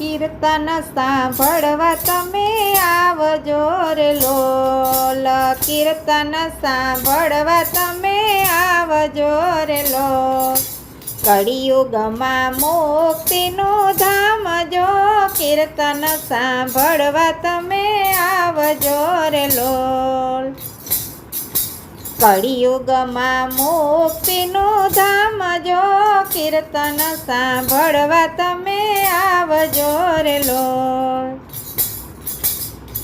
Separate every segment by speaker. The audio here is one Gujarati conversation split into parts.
Speaker 1: કીર્તન સાંભળવા તમે આવજો રે લોલ. કીર્તન સાંભળવા તમે આવજો રે લો કળિયુગમાં મુક્તિનું ધામ જો. કીર્તન સાંભળવા તમે આવજો રે લોલ. કળિયુગમાં મુક્તિનું ધામ જો. કીર્તન સાંભળવા તમે આવજો લોલ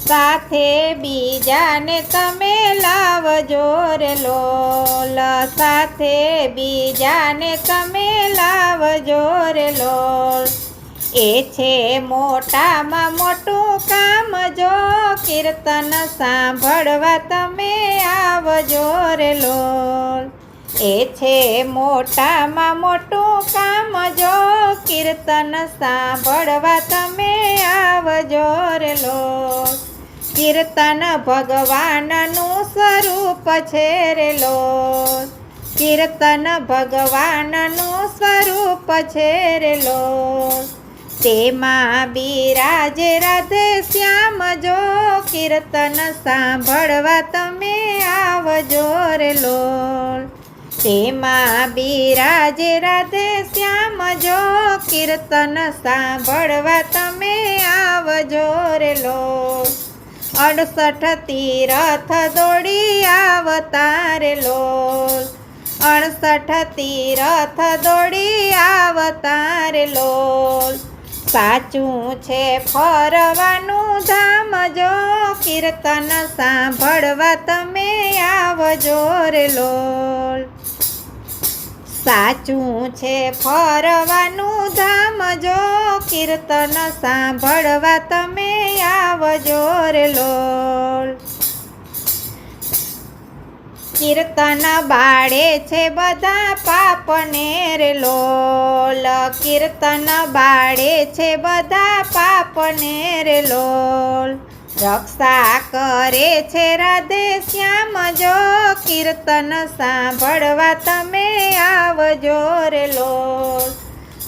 Speaker 1: સાથે બીજાને તમે લાવજો રે લોલ સાથે બીજાને તમે લાવજો રે લોલ એ છે મોટામાં મોટું કામ જો કીર્તન સાંભળવા તમે આવજો રે લોલ એ છે મોટામાં મોટું કામ જો કીર્તન સાંભળવા તમે આવજો રે કીર્તન ભગવાનનું સ્વરૂપ છે રે કીર્તન ભગવાનનું સ્વરૂપ છે રે લોલ તેમાં બિરાજે રાધે શ્યામ જો કીર્તન સાંભળવા તમે આવજો રે તેમાં બિરાજે રાધે શ્યામ, જો કીર્તન સાંભળવા તમે આવજો રે લો. અડસઠ તીરથ દોડી આવતારે લો. અડસઠ તીરથ દોડી આવતારે લોલ સાચું છે ફરવાનું ધામ, જો કીર્તન સાંભળવા તમે આવજો રે લોલ સાચું છે, ફરવાનું ધામ જો, કીર્તન સાંભળવા તમે આવજો રે લોલ. કીર્તન બાળે છે બધા પાપને રે લોલ. કીર્તન બાળે છે બધા પાપને રે લોલ. રક્ષા કરે છે રાધે શ્યામ, જો કીર્તન સાંભળવા તમે આવજો રે લોલ.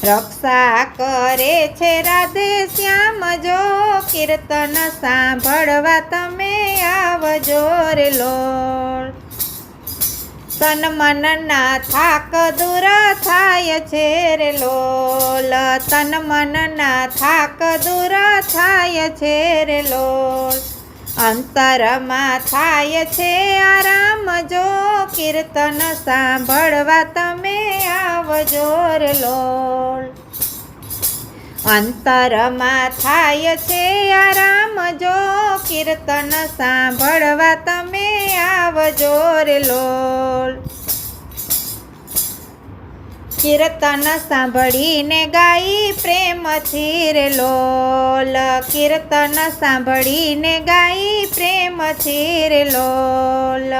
Speaker 1: રક્ષા કરે છે રાધે શ્યામ, જો કીર્તન સાંભળવા તમે આવજો રે લોલ. તન મનના થાક દૂર થાય છે તન મનના થાક દૂર થાય છે રે લોલ. અંતરમાં થાય છે આરામ જો કીર્તન સાંભળવા તમે આવજો રે લોલ. અંતરમાં થાય છે આરામ જો કીર્તન સાંભળવા તમે આવજો રે લોલ. કીર્તન સાંભળીને ગાઈ પ્રેમથી રે લોલ કીર્તન સાંભળીને ગાઈ પ્રેમથી રે લોલ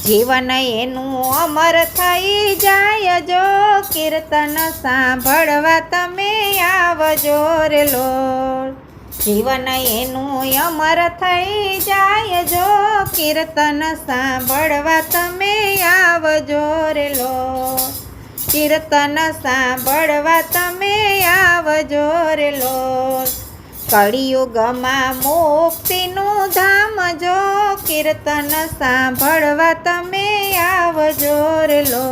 Speaker 1: જીવન એનું અમર થઈ જાય જો કીર્તન સાંભળવા તમે આવજો રે લોલ જીવન એનું અમર થઈ જાય જો કીર્તન સાંભળવા તમે આવજો રે લોલ કીર્તન સાંભળવા તમે આવજો રે લોલ કળિયુગમાં મુક્તિનું ધામ જો કીર્તન સાંભળવા તમે આવજો રે લો